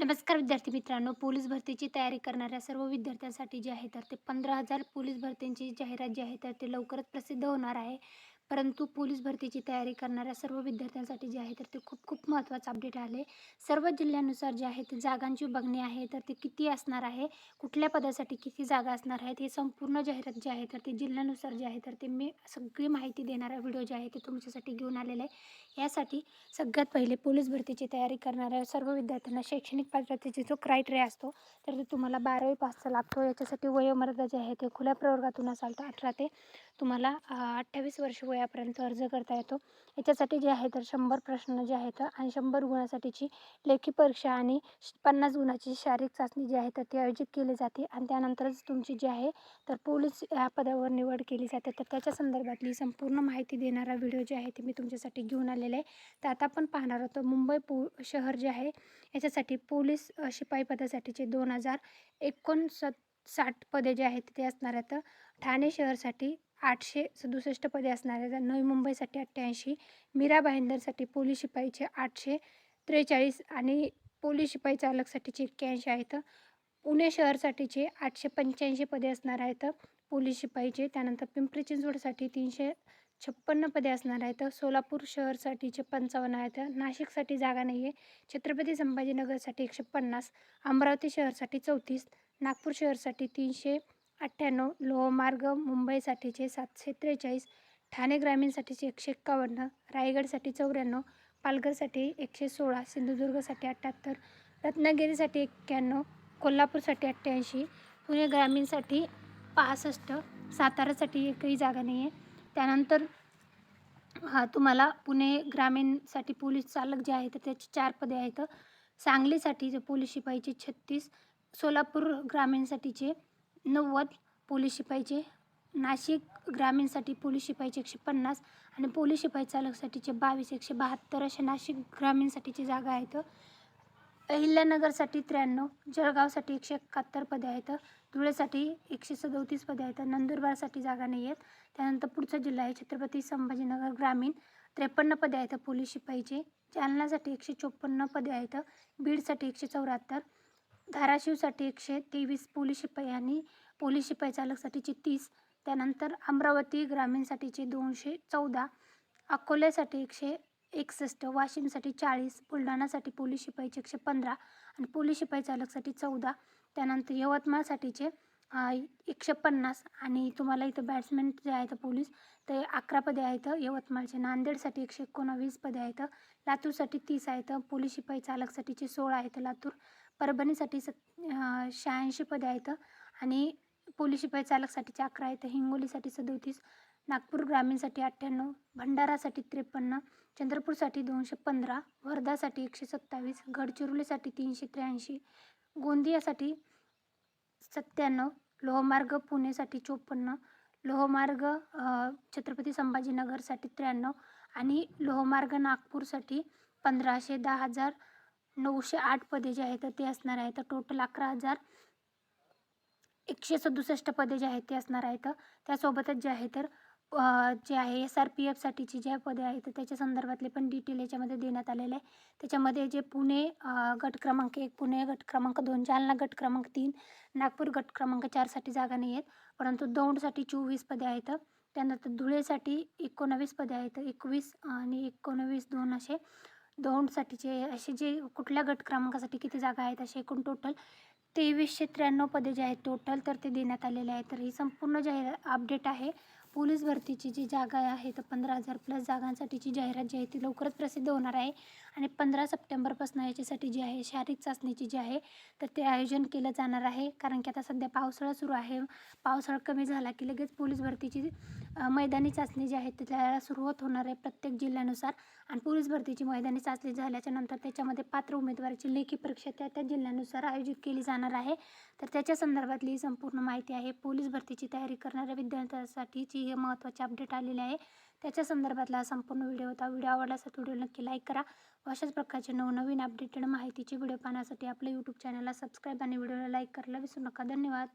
नमस्कार विद्यार्थी मित्रांनो पोलीस भरतीची तयारी करणाऱ्या सर्व विद्यार्थ्यांसाठी जे आहे तर ते पंधरा हजार पोलीस भरतींची जाहिरात जी आहे तर ते लवकरच प्रसिद्ध होणार आहे. परंतु पोलीस भरतीची तयारी करणाऱ्या सर्व विद्यार्थ्यांसाठी जे आहे तर ते खूप खूप महत्त्वाचं अपडेट आले सर्व जिल्ह्यानुसार जे आहे ते जागांची बघणी आहे तर ते किती असणार आहे कुठल्या पदासाठी किती जागा असणार आहेत हे संपूर्ण जाहिरात जे आहे तर ते जिल्ह्यानुसार जे आहे तर ते मी सगळी माहिती देणारा व्हिडिओ जे आहे ते तुमच्यासाठी घेऊन आलेला आहे. यासाठी सगळ्यात पहिले पोलीस भरतीची तयारी करणाऱ्या सर्व विद्यार्थ्यांना शैक्षणिक पात्रतेचा जो क्रायटेरिया असतो तर ते तुम्हाला बारावी पासचा लागतो. याच्यासाठी वयोमर्यादा जे आहे ते खुल्या प्रवर्गातून असाल तर अठरा ते तुम्हाला अठ्ठावीस वर्ष वयापर्यंत अर्ज करता येतो. याच्यासाठी जे आहे तर शंभर प्रश्न जे आहेत आणि शंभर गुणासाठीची लेखी परीक्षा आणि पन्नास गुणाची शारीरिक चाचणी जी आहे तर ती आयोजित केली जाते आणि त्यानंतरच तुमची जी आहे तर पोलीस या पदावर निवड केली जाते. तर त्याच्या संदर्भातली संपूर्ण माहिती देणारा व्हिडिओ जे आहे ते मी तुमच्यासाठी घेऊन आलेला आहे. तर आता आपण पाहणार आहोत मुंबई पो शहर जे आहे याच्यासाठी पोलीस शिपाई पदासाठीचे दोन हजार एकोणसत् साठ पदे जे आहेत ते असणार आहेत. ठाणे शहरसाठी आठशे सदुसष्ट पदे असणार आहेत नवी मुंबईसाठी अठ्ठ्याऐंशी मीरा भाईंदरसाठी पोलीस शिपाईचे आठशे त्रेचाळीस आणि पोलीस शिपाई चालकसाठीचे एक्क्याऐंशी आहेत. पुणे शहरसाठीचे आठशे पंच्याऐंशी पदे असणार आहेत. पोलीस शिपाईचे त्यानंतर पिंपरी चिंचवडसाठी तीनशे छप्पन्न पदे असणार आहेत. सोलापूर शहरसाठीचे पंचावन्न आहेत. नाशिकसाठी जागा नाही आहे छत्रपती संभाजीनगरसाठी एकशे पन्नास अमरावती शहरसाठी चौतीस नागपूर शहरसाठी तीनशे अठ्ठ्याण्णव लोहमार्ग मुंबईसाठीचे सातशे त्रेचाळीस ठाणे ग्रामीणसाठीचे एकशे एक्कावन्न रायगडसाठी चौऱ्याण्णव पालघरसाठी एकशे सोळा सिंधुदुर्गसाठी अठ्ठ्याहत्तर रत्नागिरीसाठी एक्क्याण्णव कोल्हापूरसाठी अठ्ठ्याऐंशी पुणे ग्रामीणसाठी पासष्ट सातारासाठी एकही जागा नाही आहे त्यानंतर हा तुम्हाला पुणे ग्रामीणसाठी पोलीस चालक जे आहेत त्याचे चार पदे आहेत. सांगलीसाठी जे पोलीस शिपाईचे छत्तीस सोलापूर ग्रामीणसाठीचे नव्वद पोलीस शिपाईचे नाशिक ग्रामीणसाठी पोलीस शिपाईचे एकशे पन्नास आणि पोलीस शिपाई चालकसाठीचे बावीस एकशे बहात्तर अशा नाशिक ग्रामीणसाठीची जागा आहेत. अहिल्यानगरसाठी त्र्याण्णव जळगावसाठी एकशे एकाहत्तर पदे आहेत. धुळेसाठी एकशे सदोतीस पदे आहेत. नंदुरबारसाठी जागा नाही आहेत. त्यानंतर पुढचा जिल्हा आहे छत्रपती संभाजीनगर ग्रामीण. त्रेपन्न पदे आहेत पोलीस शिपाईचे जालनासाठी एकशे चोपन्न पदे आहेत. बीडसाठी एकशे चौऱ्याहत्तर. धाराशिवसाठी एकशे तेवीस पोलीस शिपाई आणि पोलीस शिपाई चालकसाठीचे तीस त्यानंतर अमरावती ग्रामीणसाठीचे दोनशे चौदा अकोल्यासाठी एकशे एकसष्ट वाशिमसाठी चाळीस बुलढाणासाठी पोलीस शिपाईचे एकशे पंधरा आणि पोलीस शिपाई चालकसाठी चौदा त्यानंतर यवतमाळसाठीचे एकशे पन्नास आणि तुम्हाला इथं बॅट्समॅन जे आहेत पोलीस ते अकरा पदे आहेत. यवतमाळचे नांदेडसाठी एकशे एकोणावीस पदे आहेत. लातूरसाठी तीस आहेत. पोलीस शिपाई चालकसाठीचे सोळा आहेत. लातूर परभणीसाठी सत् शहाऐंशी पदे आहेत. आणि पोलीस शिपाई चालकसाठीचे अकरा आहेत. हिंगोलीसाठी सदोतीस नागपूर ग्रामीणसाठी अठ्ठ्याण्णव भंडारासाठी त्रेपन्न चंद्रपूरसाठी दोनशे पंधरा वर्धासाठी एकशे सत्तावीस गडचिरोलीसाठी तीनशे त्र्याऐंशी गोंदियासाठी सत्त्याण्णव लोहमार्ग पुणेसाठी चोपन्न लोहमार्ग छत्रपती संभाजीनगरसाठी त्र्याण्णव आणि लोहमार्ग नागपूरसाठी पंधराशे दहा हजार नऊशे आठ पदे जे आहेत ते असणार आहेत. टोटल अकरा हजार एकशे सदुसष्ट पदे जे आहेत ते असणार आहेत. त्यासोबतच जे आहे तर जे आहे एस आर पी एफसाठीची ज्या पदे आहेत त्याच्या संदर्भातले पण डिटेल याच्यामध्ये देण्यात आलेले आहे. त्याच्यामध्ये जे पुणे गट क्रमांक एक पुणे गट क्रमांक दोन जालना गट क्रमांक तीन नागपूर गट क्रमांक चारसाठी जागा नाही आहेत. परंतु दौंडसाठी चोवीस पदे आहेत. त्यानंतर धुळेसाठी एकोणावीस पदे आहेत. एकवीस आणि एकोणवीस दोन असे दौंडसाठीचे असे जे कुठल्या गट क्रमांकासाठी किती जागा आहेत असे एकूण टोटल तेवीसशे त्र्याण्णव पदे जे आहेत टोटल तर ते देण्यात आलेले आहेत. तर ही संपूर्ण जाहीर अपडेट आहे पोलीस भरतीची जी जागा आहे तर पंधरा हजार प्लस जागांसाठी जी जाहिरात जी आहे ती लवकरच प्रसिद्ध होणार आहे. आणि पंधरा सप्टेंबरपासून याच्यासाठी जी आहे शारीरिक चाचणीची जी आहे तर ते आयोजन केलं जाणार आहे. कारण की आता सध्या पावसाळा सुरू आहे. पावसाळा कमी झाला की लगेच पोलीस भरतीची मैदानी चाचणी जी आहे त्याला सुरुवात होणार आहे प्रत्येक जिल्ह्यानुसार. आणि पोलीस भरतीची मैदानी चाचणी झाल्याच्यानंतर त्याच्यामध्ये पात्र उमेदवाराची लेखी परीक्षा त्या त्या जिल्ह्यानुसार आयोजित केली जाणार आहे. तर त्याच्या संदर्भातली संपूर्ण माहिती आहे. पोलीस भरतीची तयारी करणाऱ्या विद्यार्थ्यांसाठीची हे महत्त्वाची अपडेट आलेली आहे. त्याच्या संदर्भातला संपूर्ण व्हिडिओ होता. व्हिडिओ आवडला असेल व्हिडिओ नक्की लाईक करा. अशाच प्रकारचे नवनवीन अपडेटेड माहितीचे व्हिडिओ पाहण्यासाठी आपल्या यूट्यूब चॅनलला सबस्क्राईब आणि व्हिडिओला लाईक करायला विसरू नका. धन्यवाद.